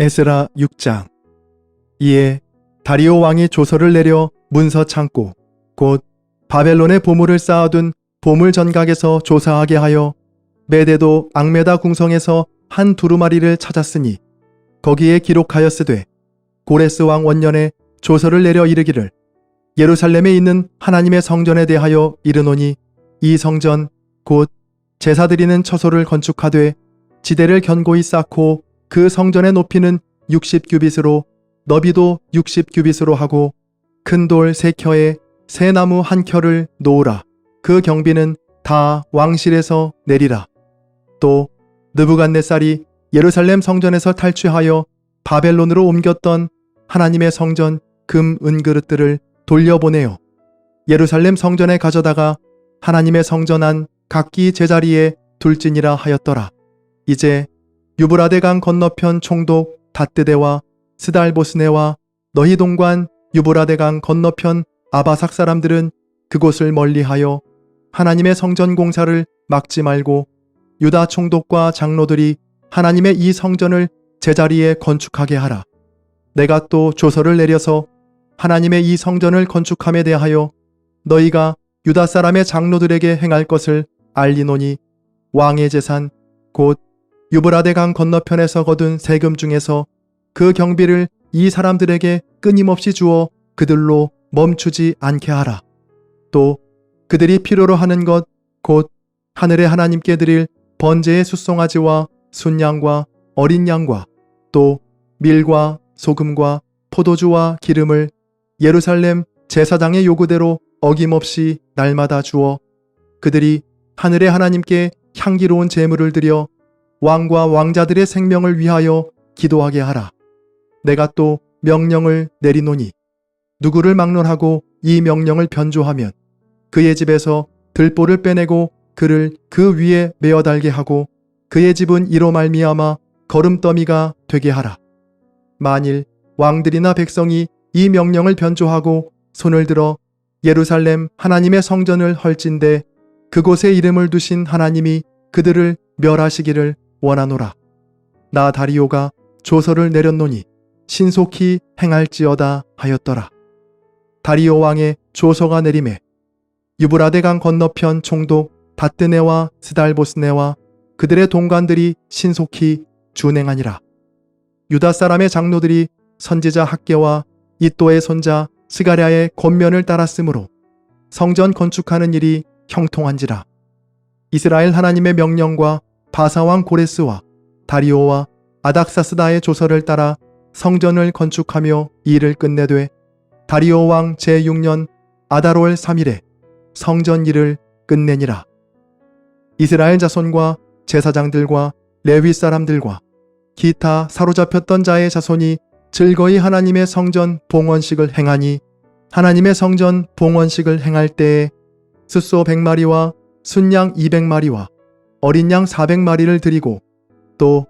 에스라 6장. 이에 다리오 왕이 조서를 내려 문서 창고 곧 바벨론의 보물을 쌓아둔 보물 전각에서 조사하게 하여 메데도 앙메다 궁성에서 한 두루마리를 찾았으니 거기에 기록하였으되 고레스 왕 원년에 조서를 내려 이르기를 예루살렘에 있는 하나님의 성전에 대하여 이르노니 이 성전 곧 제사 드리는 처소를 건축하되 지대를 견고히 쌓고 그 성전의 높이는 60규빗으로 너비도 60규빗으로 하고 큰 돌 세 켜에 새 나무 한 켜를 놓으라. 그 경비는 다 왕실에서 내리라. 또 느부갓네살이 예루살렘 성전에서 탈취하여 바벨론으로 옮겼던 하나님의 성전 금 은그릇들을 돌려보내요. 예루살렘 성전에 가져다가 하나님의 성전 안 각기 제자리에 둘지니라 하였더라. 이제 유브라데강 건너편 총독 다뜨데와 스달보스네와 너희 동관 유브라데강 건너편 아바삭 사람들은 그곳을 멀리하여 하나님의 성전 공사를 막지 말고 유다 총독과 장로들이 하나님의 이 성전을 제자리에 건축하게 하라. 내가 또 조서를 내려서 하나님의 이 성전을 건축함에 대하여 너희가 유다 사람의 장로들에게 행할 것을 알리노니 왕의 재산 곧 유브라데강 건너편에서 거둔 세금 중에서 그 경비를 이 사람들에게 끊임없이 주어 그들로 멈추지 않게 하라. 또 그들이 필요로 하는 것 곧 하늘의 하나님께 드릴 번제의 숫송아지와 순양과 어린 양과 또 밀과 소금과 포도주와 기름을 예루살렘 제사장의 요구대로 어김없이 날마다 주어 그들이 하늘의 하나님께 향기로운 제물을 드려 왕과 왕자들의 생명을 위하여 기도하게 하라. 내가 또 명령을 내리노니 누구를 막론하고 이 명령을 변조하면 그의 집에서 들보를 빼내고 그를 그 위에 메어 달게 하고 그의 집은 이로 말미암아 걸음더미가 되게 하라. 만일 왕들이나 백성이 이 명령을 변조하고 손을 들어 예루살렘 하나님의 성전을 헐진대 그곳에 이름을 두신 하나님이 그들을 멸하시기를 원하노라. 나 다리오가 조서를 내렸노니 신속히 행할지어다 하였더라. 다리오 왕의 조서가 내림에 유브라데강 건너편 총독 다뜨네와 스달보스네와 그들의 동관들이 신속히 준행하니라. 유다 사람의 장로들이 선지자 학계와 이또의 손자 스가랴의 권면을 따랐으므로 성전 건축하는 일이 형통한지라. 이스라엘 하나님의 명령과 바사왕 고레스와 다리오와 아닥사스다의 조서를 따라 성전을 건축하며 일을 끝내되 다리오 왕 제6년 아다롤 3일에 성전 일을 끝내니라. 이스라엘 자손과 제사장들과 레위 사람들과 기타 사로잡혔던 자의 자손이 즐거이 하나님의 성전 봉헌식을 행하니 하나님의 성전 봉헌식을 행할 때에 숫소 100마리와 순양 200마리와 어린 양 400마리를 드리고 또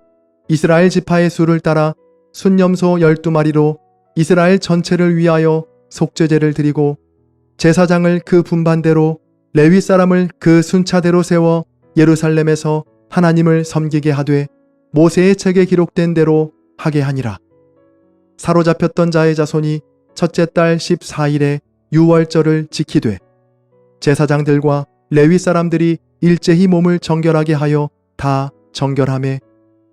이스라엘 지파의 수를 따라 순염소 12마리로 이스라엘 전체를 위하여 속죄제를 드리고 제사장을 그 분반대로 레위 사람을 그 순차대로 세워 예루살렘에서 하나님을 섬기게 하되 모세의 책에 기록된 대로 하게 하니라. 사로잡혔던 자의 자손이 첫째 달 14일에 유월절을 지키되 제사장들과 레위 사람들이 일제히 몸을 정결하게 하여 다 정결함에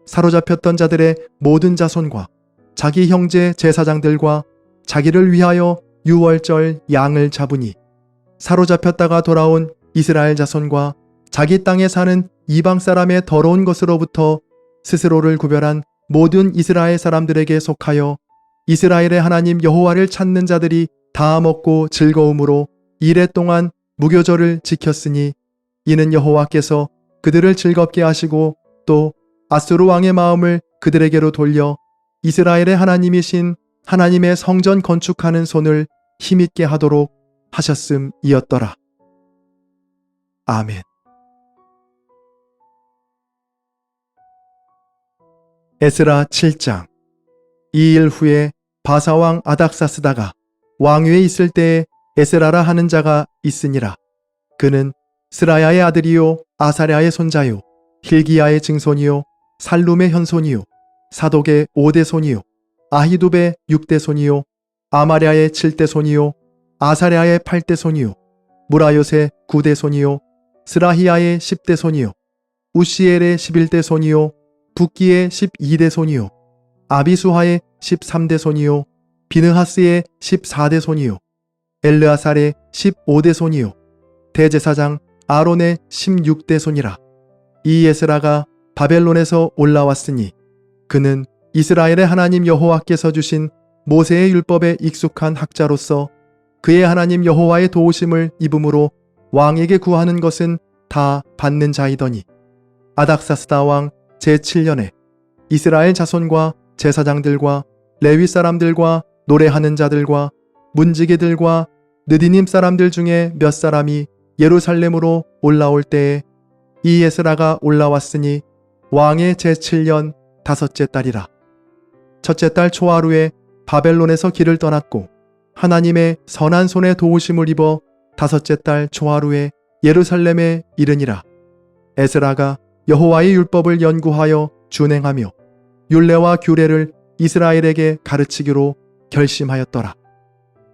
사로잡혔던 자들의 모든 자손과 자기 형제 제사장들과 자기를 위하여 유월절 양을 잡으니 사로잡혔다가 돌아온 이스라엘 자손과 자기 땅에 사는 이방 사람의 더러운 것으로부터 스스로를 구별한 모든 이스라엘 사람들에게 속하여 이스라엘의 하나님 여호와를 찾는 자들이 다 먹고 즐거움으로 이래 동안 무교절을 지켰으니 이는 여호와께서 그들을 즐겁게 하시고 또 아수르 왕의 마음을 그들에게로 돌려 이스라엘의 하나님이신 하나님의 성전 건축하는 손을 힘있게 하도록 하셨음이었더라. 아멘. 에스라 7장 이 일 후에 바사왕 아닥사스다가 왕위에 있을 때에 에스라라 하는 자가 있으니라. 그는 스라야의 아들이요 아사랴의 손자요 힐기야의 증손이요 살룸의 현손이요 사독의 5대 손이요 아히두베 6대 손이요 아마랴의 7대 손이요 아사랴의 8대 손이요 무라요의 9대 손이요 스라히야의 10대 손이요 우시엘의 11대 손이요 붓기의 12대 손이요 아비수하의 13대 손이요 비느하스의 14대 손이요 엘르아살의 15대 손이요 대제사장 아론의 16대 손이라. 이 예스라가 바벨론에서 올라왔으니 그는 이스라엘의 하나님 여호와께서 주신 모세의 율법에 익숙한 학자로서 그의 하나님 여호와의 도우심을 입음으로 왕에게 구하는 것은 다 받는 자이더니 아닥사스다 왕 제7년에 이스라엘 자손과 제사장들과 레위 사람들과 노래하는 자들과 문지기들과 느디님 사람들 중에 몇 사람이 예루살렘으로 올라올 때에 이 예스라가 올라왔으니 왕의 제7년 다섯째 달이라. 첫째 달 초하루에 바벨론에서 길을 떠났고 하나님의 선한 손에 도우심을 입어 다섯째 달 초하루에 예루살렘에 이르니라. 에스라가 여호와의 율법을 연구하여 준행하며 율례와 규례를 이스라엘에게 가르치기로 결심하였더라.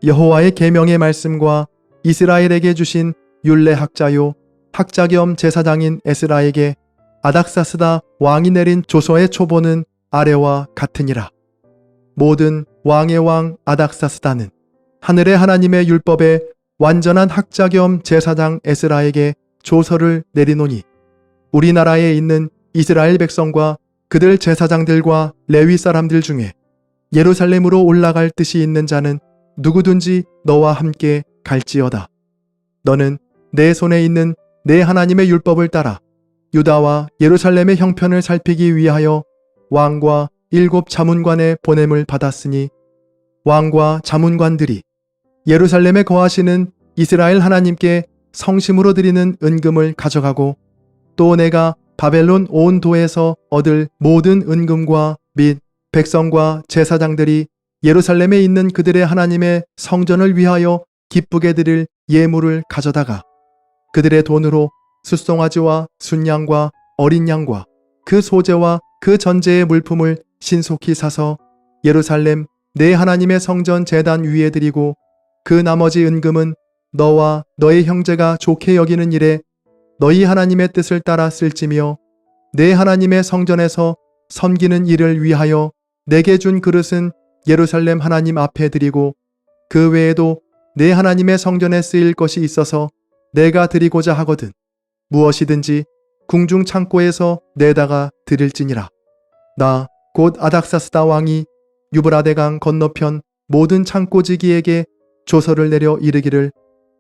여호와의 계명의 말씀과 이스라엘에게 주신 율례 학자요 학자 겸 제사장인 에스라에게 아닥사스다 왕이 내린 조서의 초보는 아래와 같으니라. 모든 왕의 왕 아닥사스다는 하늘의 하나님의 율법에 완전한 학자 겸 제사장 에스라에게 조서를 내리노니 우리나라에 있는 이스라엘 백성과 그들 제사장들과 레위 사람들 중에 예루살렘으로 올라갈 뜻이 있는 자는 누구든지 너와 함께 갈지어다. 너는 내 손에 있는 내 하나님의 율법을 따라 유다와 예루살렘의 형편을 살피기 위하여 왕과 일곱 자문관의 보냄을 받았으니 왕과 자문관들이 예루살렘에 거하시는 이스라엘 하나님께 성심으로 드리는 은금을 가져가고 또 내가 바벨론 온 도에서 얻을 모든 은금과 및 백성과 제사장들이 예루살렘에 있는 그들의 하나님의 성전을 위하여 기쁘게 드릴 예물을 가져다가 그들의 돈으로 숫송아지와 순양과 어린 양과 그 소재와 그 전제의 물품을 신속히 사서 예루살렘 내 하나님의 성전 재단 위에 드리고 그 나머지 은금은 너와 너의 형제가 좋게 여기는 일에 너희 하나님의 뜻을 따라 쓸지며 내 하나님의 성전에서 섬기는 일을 위하여 내게 준 그릇은 예루살렘 하나님 앞에 드리고 그 외에도 내 하나님의 성전에 쓰일 것이 있어서 내가 드리고자 하거든. 무엇이든지 궁중 창고에서 내다가 드릴지니라. 나 곧 아닥사스다 왕이 유브라데강 건너편 모든 창고지기에게 조서를 내려 이르기를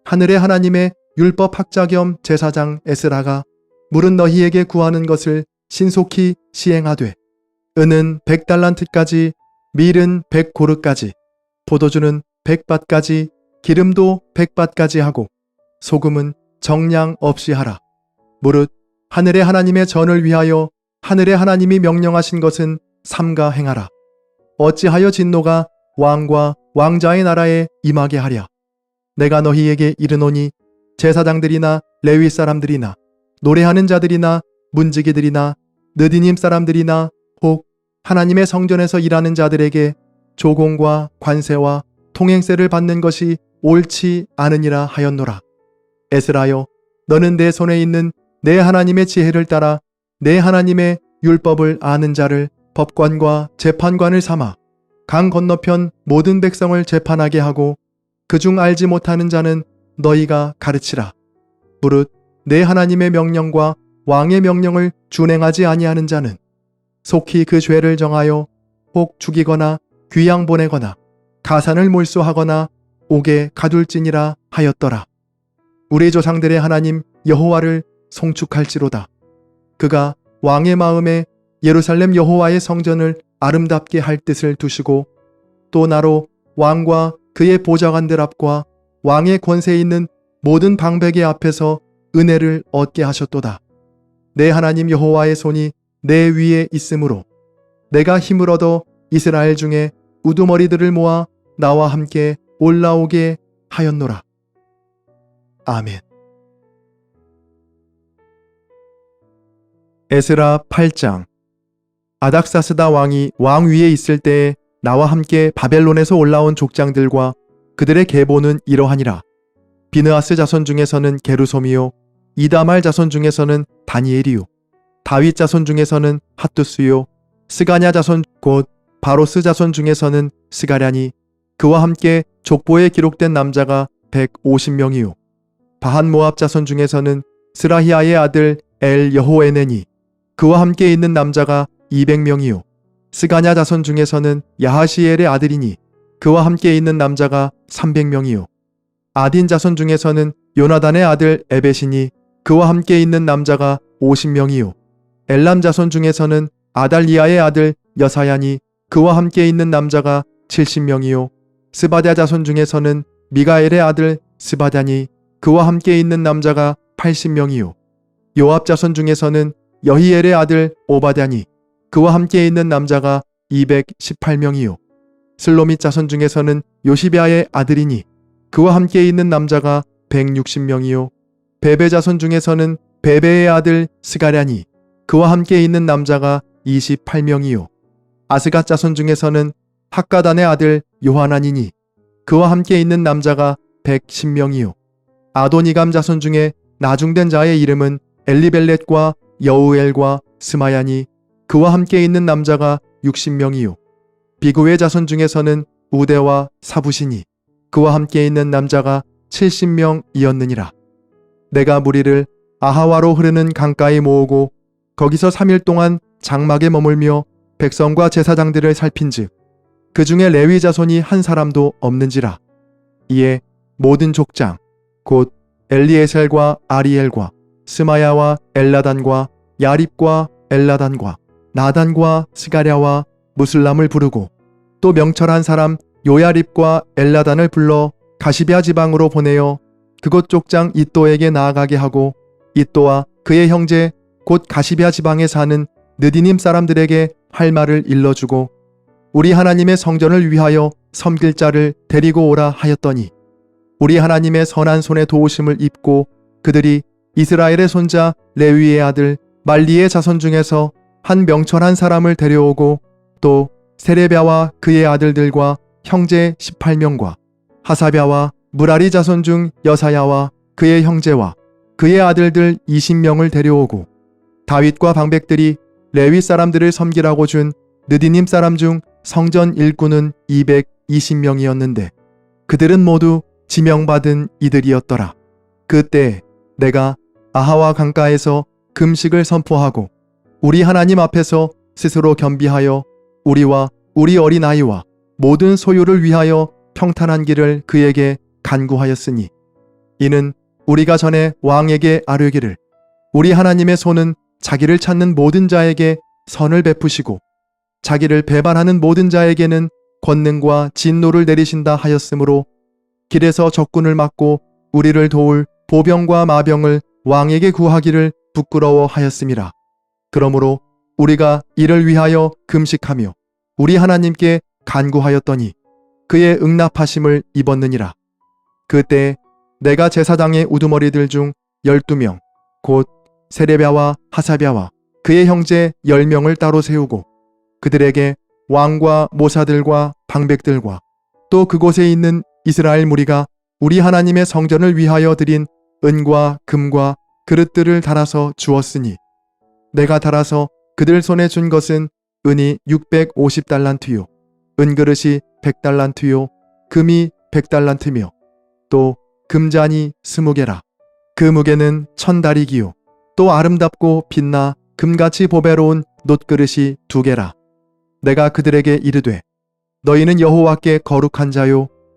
하늘의 하나님의 율법 학자 겸 제사장 에스라가 물은 너희에게 구하는 것을 신속히 시행하되 은은 백달란트까지 밀은 백고르까지 포도주는 백밭까지 기름도 백밭까지 하고 소금은 정량 없이 하라. 무릇 하늘의 하나님의 전을 위하여 하늘의 하나님이 명령하신 것은 삼가 행하라. 어찌하여 진노가 왕과 왕자의 나라에 임하게 하랴. 내가 너희에게 이르노니 제사장들이나 레위 사람들이나 노래하는 자들이나 문지기들이나 느디님 사람들이나 혹 하나님의 성전에서 일하는 자들에게 조공과 관세와 통행세를 받는 것이 옳지 않으니라 하였노라. 에스라여, 너는 내 손에 있는 내 하나님의 지혜를 따라 내 하나님의 율법을 아는 자를 법관과 재판관을 삼아 강 건너편 모든 백성을 재판하게 하고 그중 알지 못하는 자는 너희가 가르치라. 무릇 내 하나님의 명령과 왕의 명령을 준행하지 아니하는 자는 속히 그 죄를 정하여 혹 죽이거나 귀양 보내거나 가산을 몰수하거나 옥에 가둘지니라 하였더라. 우리 조상들의 하나님 여호와를 송축할지로다. 그가 왕의 마음에 예루살렘 여호와의 성전을 아름답게 할 뜻을 두시고 또 나로 왕과 그의 보좌관들 앞과 왕의 권세에 있는 모든 방백의 앞에서 은혜를 얻게 하셨도다. 내 하나님 여호와의 손이 내 위에 있으므로 내가 힘을 얻어 이스라엘 중에 우두머리들을 모아 나와 함께 올라오게 하였노라. 아멘. 에스라 8장 아닥사스다 왕이 왕 위에 있을 때에 나와 함께 바벨론에서 올라온 족장들과 그들의 계보는 이러하니라. 비느하스 자손 중에서는 게르솜이요 이다말 자손 중에서는 다니엘이요 다윗 자손 중에서는 핫두스요 스가냐 자손 곧 바로스 자손 중에서는 스가랴니 그와 함께 족보에 기록된 남자가 150명이요 바한 모압 자손 중에서는 스라히아의 아들 엘 여호에네니 그와 함께 있는 남자가 200명이요. 스가냐 자손 중에서는 야하시엘의 아들이니 그와 함께 있는 남자가 300명이요. 아딘 자손 중에서는 요나단의 아들 에벳이니 그와 함께 있는 남자가 50명이요. 엘람 자손 중에서는 아달리아의 아들 여사야니 그와 함께 있는 남자가 70명이요. 스바랴 자손 중에서는 미가엘의 아들 스바다니 그와 함께 있는 남자가 80명이요. 요압 자손 중에서는 여히엘의 아들 오바다니 그와 함께 있는 남자가 218명이요. 슬로밋 자손 중에서는 요시베아의 아들이니 그와 함께 있는 남자가 160명이요. 베베 자손 중에서는 베베의 아들 스가랴니 그와 함께 있는 남자가 28명이요. 아스갓 자손 중에서는 학가단의 아들 요하나니니 그와 함께 있는 남자가 110명이요 아도니감 자손 중에 나중된 자의 이름은 엘리벨렛과 여우엘과 스마야니 그와 함께 있는 남자가 60명이요. 비구의 자손 중에서는 우대와 사부시니 그와 함께 있는 남자가 70명이었느니라. 내가 무리를 아하와로 흐르는 강가에 모으고 거기서 3일 동안 장막에 머물며 백성과 제사장들을 살핀즉 그 중에 레위 자손이 한 사람도 없는지라. 이에 모든 족장 곧 엘리에셀과 아리엘과 스마야와 엘라단과 야립과 엘라단과 나단과 스가랴와 무슬람을 부르고 또 명철한 사람 요야립과 엘라단을 불러 가시비아 지방으로 보내어 그곳 족장 이또에게 나아가게 하고 이또와 그의 형제 곧 가시비아 지방에 사는 느디님 사람들에게 할 말을 일러주고 우리 하나님의 성전을 위하여 섬길 자를 데리고 오라 하였더니 우리 하나님의 선한 손에 도우심을 입고 그들이 이스라엘의 손자 레위의 아들 말리의 자손 중에서 한 명철한 사람을 데려오고 또 세레비아와 그의 아들들과 형제 18명과 하사비아와 무라리 자손 중 여사야와 그의 형제와 그의 아들들 20명을 데려오고 다윗과 방백들이 레위 사람들을 섬기라고 준 느디님 사람 중 성전 일꾼은 220명이었는데 그들은 모두 지명받은 이들이었더라. 그때 내가 아하와 강가에서 금식을 선포하고 우리 하나님 앞에서 스스로 겸비하여 우리와 우리 어린아이와 모든 소유를 위하여 평탄한 길을 그에게 간구하였으니 이는 우리가 전에 왕에게 아뢰기를 우리 하나님의 손은 자기를 찾는 모든 자에게 선을 베푸시고 자기를 배반하는 모든 자에게는 권능과 진노를 내리신다 하였으므로 길에서 적군을 막고 우리를 도울 보병과 마병을 왕에게 구하기를 부끄러워하였음이라. 그러므로 우리가 이를 위하여 금식하며 우리 하나님께 간구하였더니 그의 응답하심을 입었느니라. 그때 내가 제사장의 우두머리들 중 열두 명, 곧 세레비아와 하사비아와 그의 형제 열 명을 따로 세우고 그들에게 왕과 모사들과 방백들과 또 그곳에 있는 이스라엘 무리가 우리 하나님의 성전을 위하여 드린 은과 금과 그릇들을 달아서 주었으니 내가 달아서 그들 손에 준 것은 은이 650달란트요 은그릇이 100달란트요 금이 100달란트며 또 금잔이 20개라. 그 무게는 천다리기요. 또 아름답고 빛나 금같이 보배로운 놋그릇이 두 개라. 내가 그들에게 이르되 너희는 여호와께 거룩한 자요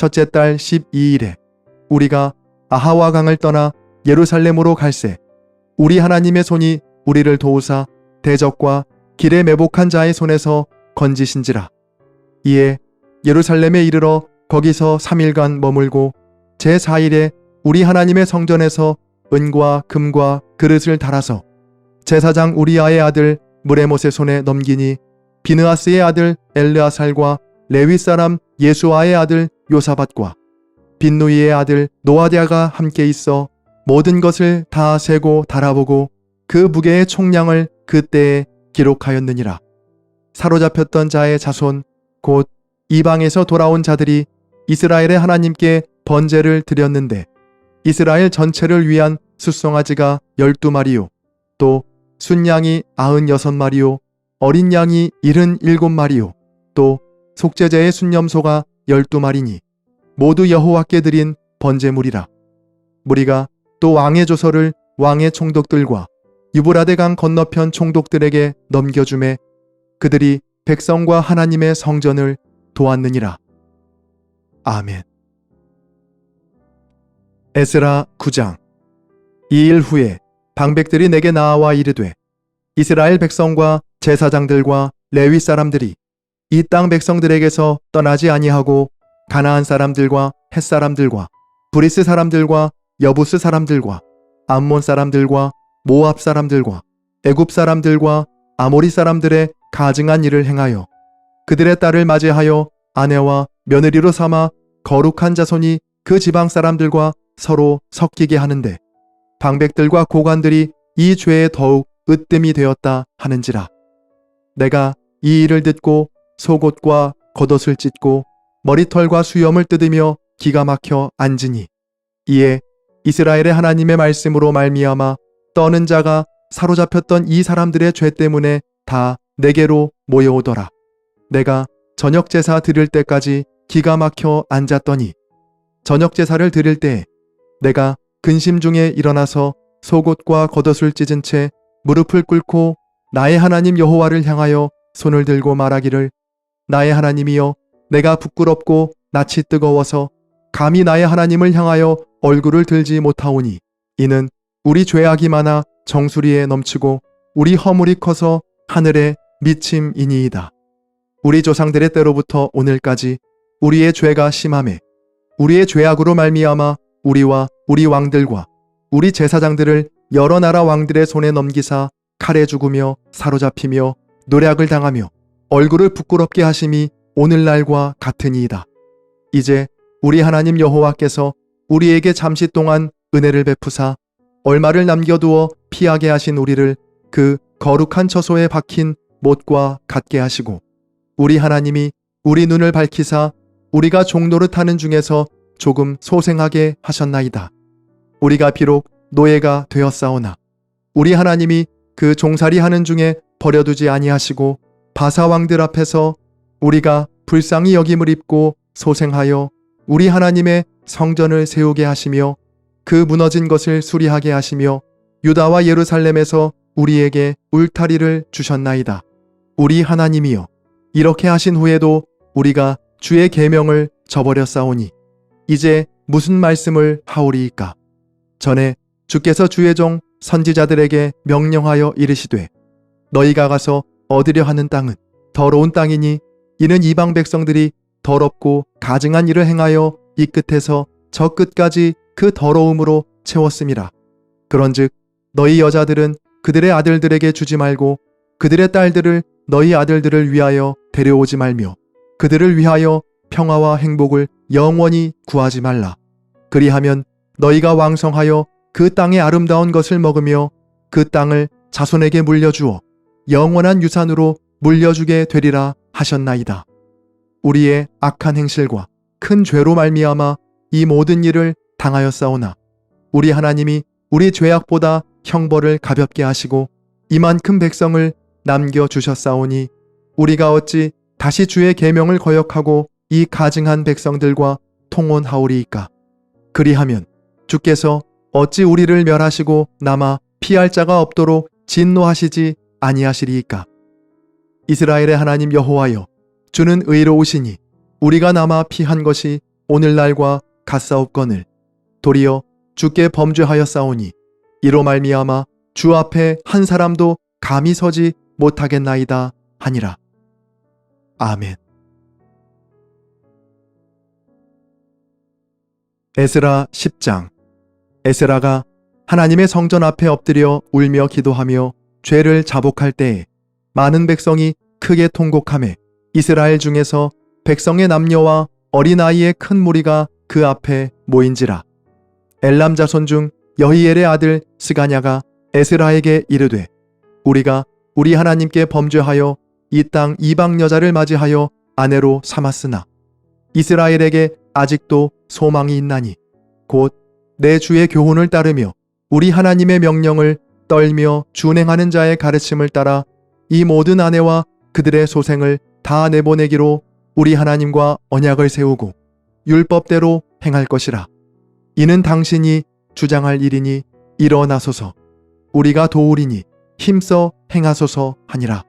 첫째 달 12일에 우리가 아하와 강을 떠나 예루살렘으로 갈새 우리 하나님의 손이 우리를 도우사 대적과 길에 매복한 자의 손에서 건지신지라. 이에 예루살렘에 이르러 거기서 3일간 머물고 제4일에 우리 하나님의 성전에서 은과 금과 그릇을 달아서 제사장 우리아의 아들 무레못의 손에 넘기니 비느아스의 아들 엘르아살과 레위 사람 예수아의 아들 요사밭과 빈누이의 아들 노아디아가 함께 있어 모든 것을 다 세고 달아보고 그 무게의 총량을 그때에 기록하였느니라. 사로잡혔던 자의 자손 곧 이방에서 돌아온 자들이 이스라엘의 하나님께 번제를 드렸는데 이스라엘 전체를 위한 숫송아지가 열두 마리요 또 순양이 아흔 여섯 마리요 어린 양이 일흔 일곱 마리요 또 속죄제의 순념소가 열두 마리니 모두 여호와께 드린 번제물이라 무리가 또 왕의 조서를 왕의 총독들과 유브라데 강 건너편 총독들에게 넘겨주매 그들이 백성과 하나님의 성전을 도왔느니라. 아멘. 에스라 9장 이 일 후에 방백들이 내게 나와 이르되 이스라엘 백성과 제사장들과 레위 사람들이 이 땅 백성들에게서 떠나지 아니하고 가나안 사람들과 헷 사람들과 브리스 사람들과 여부스 사람들과 암몬 사람들과 모압 사람들과 애굽 사람들과 아모리 사람들의 가증한 일을 행하여 그들의 딸을 맞이하여 아내와 며느리로 삼아 거룩한 자손이 그 지방 사람들과 서로 섞이게 하는데 방백들과 고관들이 이 죄에 더욱 으뜸이 되었다 하는지라. 내가 이 일을 듣고 속옷과 겉옷을 찢고 머리털과 수염을 뜯으며 기가 막혀 앉으니 이에 이스라엘의 하나님의 말씀으로 말미암아 떠는 자가 사로잡혔던 이 사람들의 죄 때문에 다 내게로 모여오더라. 내가 저녁 제사 드릴 때까지 기가 막혀 앉았더니 저녁 제사를 드릴 때 내가 근심 중에 일어나서 속옷과 겉옷을 찢은 채 무릎을 꿇고 나의 하나님 여호와를 향하여 손을 들고 말하기를 나의 하나님이여 내가 부끄럽고 낯이 뜨거워서 감히 나의 하나님을 향하여 얼굴을 들지 못하오니 이는 우리 죄악이 많아 정수리에 넘치고 우리 허물이 커서 하늘에 미침이니이다. 우리 조상들의 때로부터 오늘까지 우리의 죄가 심함에 우리의 죄악으로 말미암아 우리와 우리 왕들과 우리 제사장들을 여러 나라 왕들의 손에 넘기사 칼에 죽으며 사로잡히며 노략을 당하며 얼굴을 부끄럽게 하심이 오늘날과 같으니이다. 이제 우리 하나님 여호와께서 우리에게 잠시 동안 은혜를 베푸사 얼마를 남겨두어 피하게 하신 우리를 그 거룩한 처소에 박힌 못과 같게 하시고 우리 하나님이 우리 눈을 밝히사 우리가 종노릇 하는 중에서 조금 소생하게 하셨나이다. 우리가 비록 노예가 되었사오나 우리 하나님이 그 종살이 하는 중에 버려두지 아니하시고 바사 왕들 앞에서 우리가 불쌍히 여김을 입고 소생하여 우리 하나님의 성전을 세우게 하시며 그 무너진 것을 수리하게 하시며 유다와 예루살렘에서 우리에게 울타리를 주셨나이다. 우리 하나님이여 이렇게 하신 후에도 우리가 주의 계명을 저버렸사오니 이제 무슨 말씀을 하오리이까 전에 주께서 주의 종 선지자들에게 명령하여 이르시되 너희가 가서 얻으려 하는 땅은 더러운 땅이니 이는 이방 백성들이 더럽고 가증한 일을 행하여 이 끝에서 저 끝까지 그 더러움으로 채웠음이라 그런즉 너희 여자들은 그들의 아들들에게 주지 말고 그들의 딸들을 너희 아들들을 위하여 데려오지 말며 그들을 위하여 평화와 행복을 영원히 구하지 말라. 그리하면 너희가 왕성하여 그 땅의 아름다운 것을 먹으며 그 땅을 자손에게 물려주어 영원한 유산으로 물려주게 되리라 하셨나이다. 우리의 악한 행실과 큰 죄로 말미암아 이 모든 일을 당하였사오나 우리 하나님이 우리 죄악보다 형벌을 가볍게 하시고 이만큼 백성을 남겨 주셨사오니 우리가 어찌 다시 주의 계명을 거역하고 이 가증한 백성들과 통혼하오리이까 그리하면 주께서 어찌 우리를 멸하시고 남아 피할 자가 없도록 진노하시지 아니하시리이까 이스라엘의 하나님 여호와여 주는 의로우시니 우리가 남아 피한 것이 오늘날과 같사옵거늘 도리어 주께 범죄하였사오니 이로 말미암아 주 앞에 한 사람도 감히 서지 못하겠나이다 하니라. 아멘. 에스라 10장 에스라가 하나님의 성전 앞에 엎드려 울며 기도하며 죄를 자복할 때에 많은 백성이 크게 통곡하며 이스라엘 중에서 백성의 남녀와 어린아이의 큰 무리가 그 앞에 모인지라. 엘람 자손 중 여히엘의 아들 스가냐가 에스라에게 이르되 우리가 우리 하나님께 범죄하여 이 땅 이방 여자를 맞이하여 아내로 삼았으나 이스라엘에게 아직도 소망이 있나니 곧 내 주의 교훈을 따르며 우리 하나님의 명령을 떨며 준행하는 자의 가르침을 따라 이 모든 아내와 그들의 소생을 다 내보내기로 우리 하나님과 언약을 세우고 율법대로 행할 것이라. 이는 당신이 주장할 일이니 일어나소서. 우리가 도우리니 힘써 행하소서 하니라.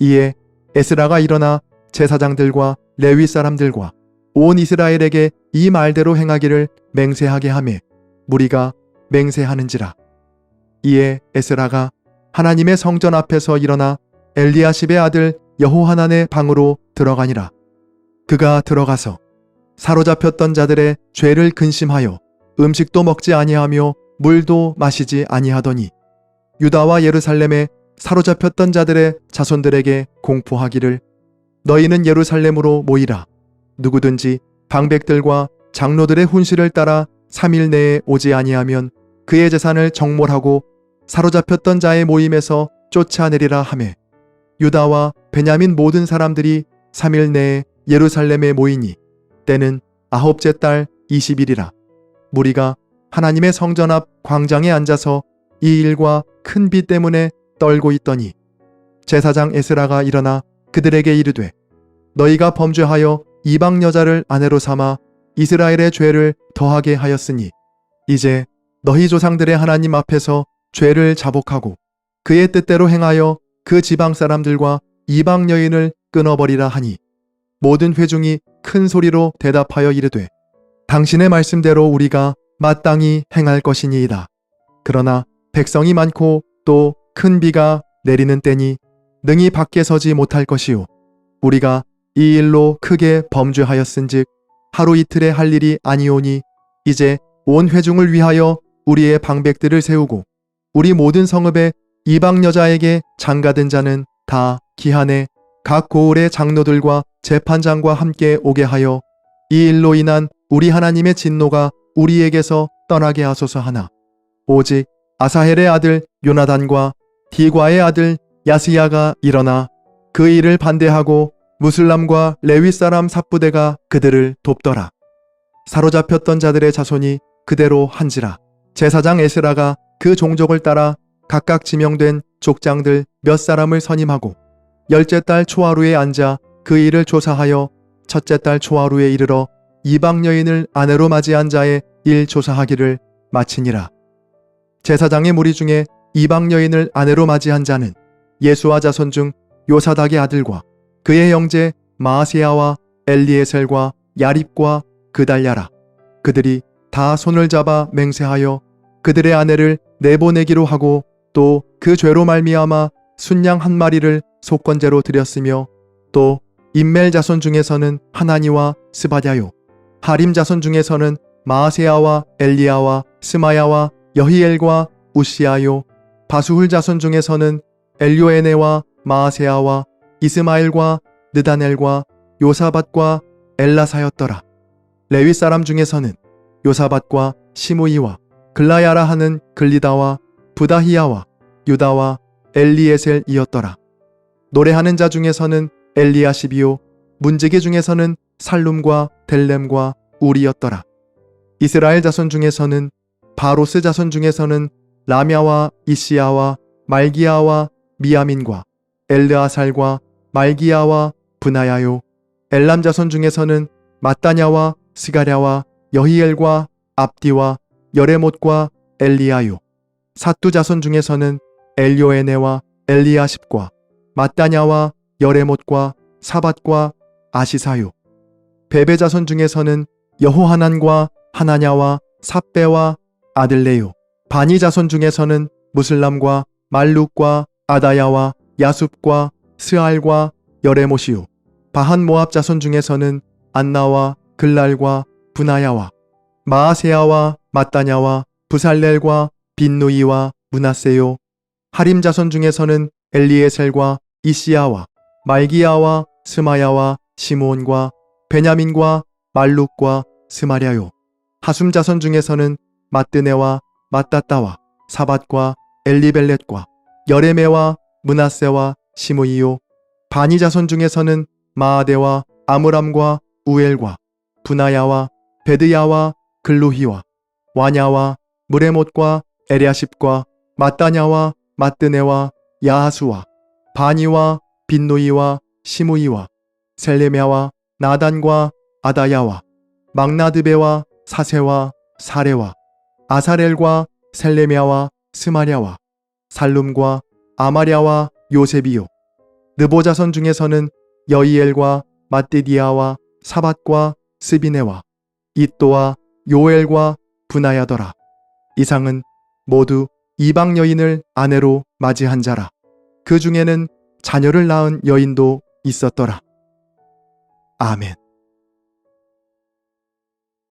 이에 에스라가 일어나 제사장들과 레위 사람들과 온 이스라엘에게 이 말대로 행하기를 맹세하게 하매 무리가 맹세하는지라. 이에 에스라가 하나님의 성전 앞에서 일어나 엘리야십의 아들 여호하난의 방으로 들어가니라. 그가 들어가서 사로잡혔던 자들의 죄를 근심하여 음식도 먹지 아니하며 물도 마시지 아니하더니 유다와 예루살렘에 사로잡혔던 자들의 자손들에게 공포하기를 너희는 예루살렘으로 모이라 누구든지 방백들과 장로들의 훈시를 따라 3일 내에 오지 아니하면 그의 재산을 정몰하고 사로잡혔던 자의 모임에서 쫓아내리라 하매 유다와 베냐민 모든 사람들이 3일 내에 예루살렘에 모이니 때는 아홉째 달 20일이라. 무리가 하나님의 성전 앞 광장에 앉아서 이 일과 큰 비 때문에 떨고 있더니 제사장 에스라가 일어나 그들에게 이르되 너희가 범죄하여 이방 여자를 아내로 삼아 이스라엘의 죄를 더하게 하였으니 이제 너희 조상들의 하나님 앞에서 죄를 자복하고 그의 뜻대로 행하여 그 지방 사람들과 이방 여인을 끊어버리라 하니 모든 회중이 큰 소리로 대답하여 이르되 당신의 말씀대로 우리가 마땅히 행할 것이니이다. 그러나 백성이 많고 또 큰 비가 내리는 때니 능히 밖에 서지 못할 것이요 우리가 이 일로 크게 범죄하였은즉 하루 이틀에 할 일이 아니오니 이제 온 회중을 위하여 우리의 방백들을 세우고 우리 모든 성읍에 이방 여자에게 장가든 자는 다 기한에 각 고을의 장로들과 재판장과 함께 오게 하여 이 일로 인한 우리 하나님의 진노가 우리에게서 떠나게 하소서 하나 오직 아사헬의 아들 요나단과 디과의 아들 야스야가 일어나 그 일을 반대하고 무슬람과 레위 사람 삽부대가 그들을 돕더라. 사로잡혔던 자들의 자손이 그대로 한지라. 제사장 에스라가 그 종족을 따라 각각 지명된 족장들 몇 사람을 선임하고 열째 달 초하루에 앉아 그 일을 조사하여 첫째 달 초하루에 이르러 이방 여인을 아내로 맞이한 자의 일 조사하기를 마치니라. 제사장의 무리 중에 이방 여인을 아내로 맞이한 자는 예수와 자손 중 요사닥의 아들과 그의 형제 마아세야와 엘리에셀과 야립과 그달야라. 그들이 다 손을 잡아 맹세하여 그들의 아내를 내보내기로 하고 또 그 죄로 말미암아 순양 한 마리를 속건제로 드렸으며 또 인멜 자손 중에서는 하나니와 스바냐요 하림 자손 중에서는 마아세야와 엘리야와 스마야와 여히엘과 우시아요 바수훌 자손 중에서는 엘요에네와 마아세야와 이스마엘과 느다넬과 요사밭과 엘라사였더라. 레위 사람 중에서는 요사밭과 시무이와 글라야라 하는 글리다와 부다히야와 유다와 엘리에셀이었더라. 노래하는 자 중에서는 엘리야시비요 문지기 중에서는 살룸과 델렘과 우리였더라. 이스라엘 자손 중에서는 바로스 자손 중에서는 라мя와 이시야와 말기야와 미야민과 엘르아살과 말기야와 분하야요 엘람 자손 중에서는 마따냐와 스가랴와 여히엘과 압디와 여레못과 엘리야요. 사뚜 자손 중에서는 엘요에네와 엘리야십과 마따냐와 여레못과 사밧과 아시사요. 베베 자손 중에서는 여호하난과 하나냐와 삽베와 아들레요. 바니 자손 중에서는 무슬람과 말룩과 아다야와 야숲과 스알과 여레모시우 바한 모압 자손 중에서는 안나와 글랄과 분하야와 마아세야와 마따냐와 부살렐과 빈누이와 문하세요. 하림 자손 중에서는 엘리에셀과 이시야와 말기야와 스마야와 시므온과 베냐민과 말룩과 스마랴요. 하숨 자손 중에서는 마뜨네와 마따따와 사밧과 엘리벨렛과 여레메와 문하세와 시므이요. 바니 자손 중에서는 마아데와 아므람과 우엘과 분하야와 베드야와 글루히와 와냐와 무레못과 에랴십과 마따냐와 마뜨네와 야하수와 바니와 빈누이와 시무이와 셀레메와 나단과 아다야와 막나드베와 사세와 사레와 아사렐과 셀레메와 스마랴와 살룸과 아마랴와 요세비요. 느보자손 중에서는 여이엘과 마띠디아와 사밧과 스비네와 이또와 요엘과 분하야더라. 이상은 모두 이방 여인을 아내로 맞이한 자라. 그 중에는 자녀를 낳은 여인도 있었더라. 아멘